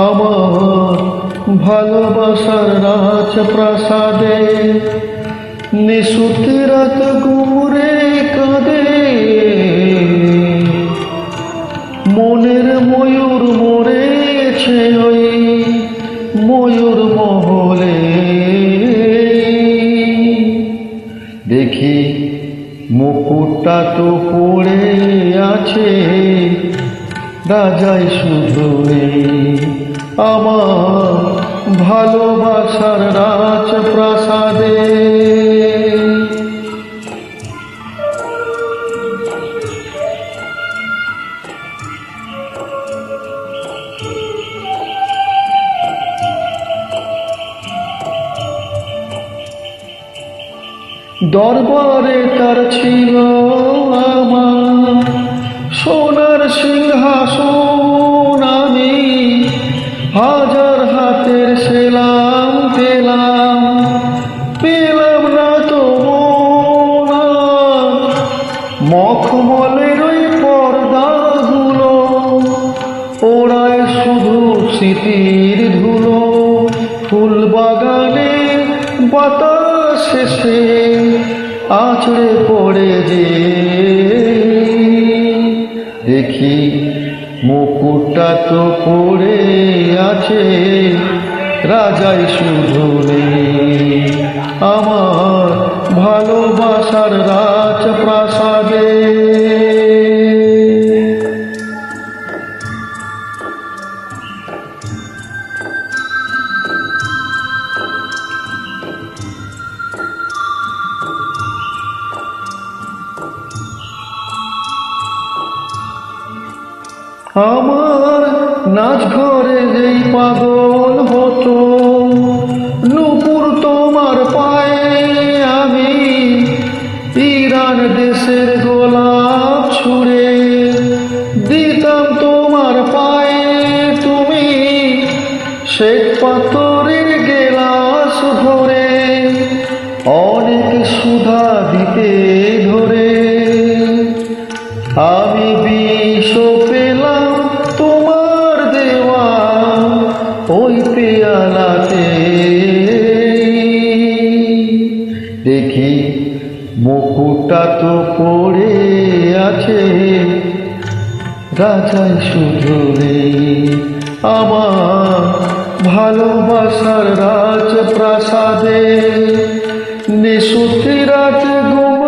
আমার ভালোবাসার রাজ প্রাসাদে নিশুতি রাত গুমরে কাঁদে মনের ময়ূর মরেছে ওই ময়ূর মহলে দেখি মুকুটটা তো পড়ে আছে রাজাই শুধু আমার ভালোবাসার রাজ প্রাসাদে দরবারে তার ছিল আমার। সোনার সিংহাসন আমি হাজার হাতের সেলাম পেলাম। পেলাম না তো মখমলের ওই পর্দাগুলো ওড়ায় শুধু স্মৃতির ধুলো। ফুল বাগানে বাতাস শেষে আছড়ে পড়ে যে। দেখি মুকুটটা তো পড়ে আছে রাজাই শুধু আমার ভালোবাসার রাজ আমার নাচ ঘরে যেই পাগল হতো। নুপুর তোমার পায়ে আমি ইরান দেশের গোলাপ ছুঁড়ে দিতাম তোমার পায়ে। তুমি শ্বেত পাথরের গেলাস ধরে অনেক সুধা দিতে ধরে। আমি বিষ পিয়ালাতে। দেখি মুকুটা তো পড়ে আছে। রাজাই শুধু আমার ভালোবাসার রাজপ্রাসাদে নিশুতি রাজগুণ